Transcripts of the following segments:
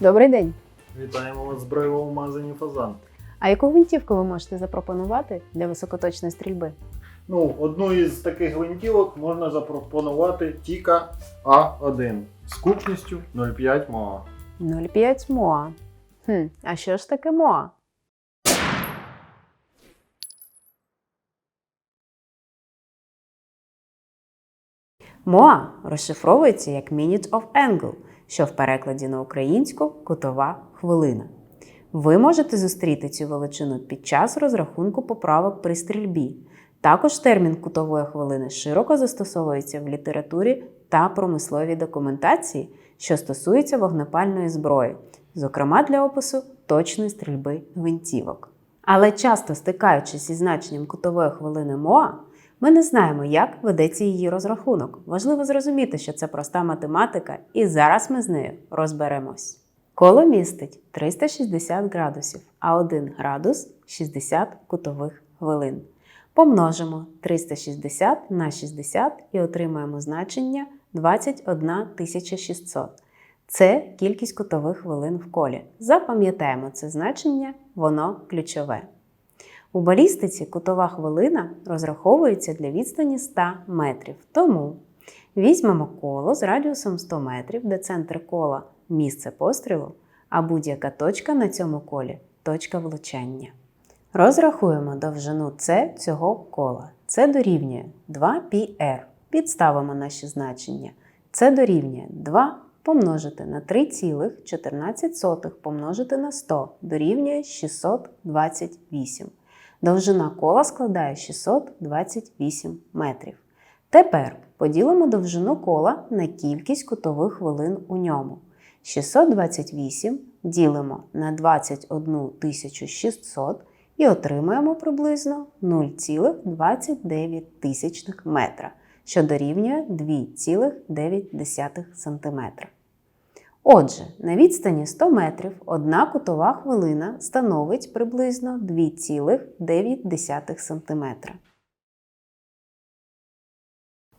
Добрий день. Вітаємо вас з бойовому магазині Фазан. А яку гвинтівку ви можете запропонувати для високоточної стрільби? Ну, одну із таких гвинтівок можна запропонувати Тіка А1 з купністю 0,5 МОА. 0,5 МОА. Хм, а що ж таке МОА? МОА розшифровується як Minute of Angle, що в перекладі на українську кутова хвилина. Ви можете зустріти цю величину під час розрахунку поправок при стрільбі. Також термін кутової хвилини широко застосовується в літературі та промисловій документації, що стосується вогнепальної зброї, зокрема для опису точної стрільби гвинтівок. Але часто стикаючись із значенням кутової хвилини МОА, ми не знаємо, як ведеться її розрахунок. Важливо зрозуміти, що це проста математика, і зараз ми з нею розберемось. Коло містить 360 градусів, а 1 градус 60 кутових хвилин. Помножимо 360 на 60 і отримаємо значення 21600. Це кількість кутових хвилин в колі. Запам'ятаємо це значення, воно ключове. У балістиці кутова хвилина розраховується для відстані 100 метрів. Тому візьмемо коло з радіусом 100 метрів, де центр кола місце пострілу, а будь-яка точка на цьому колі точка влучання. Розрахуємо довжину С цього кола. Це дорівнює 2πr. Підставимо наші значення. Це дорівнює 2 помножити на 3,14 помножити на 100 дорівнює 628. Довжина кола складає 628 метрів. Тепер поділимо довжину кола на кількість кутових хвилин у ньому. 628 ділимо на 21 600 і отримаємо приблизно 0,29 метра, що дорівнює 2,9 см. Отже, на відстані 100 метрів одна кутова хвилина становить приблизно 2,9 см.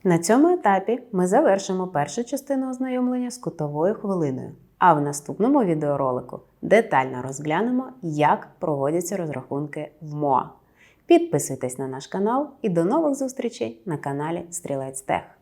На цьому етапі ми завершимо першу частину ознайомлення з кутовою хвилиною. А в наступному відеоролику детально розглянемо, як проводяться розрахунки в МОА. Підписуйтесь на наш канал і до нових зустрічей на каналі Стрілець Тех.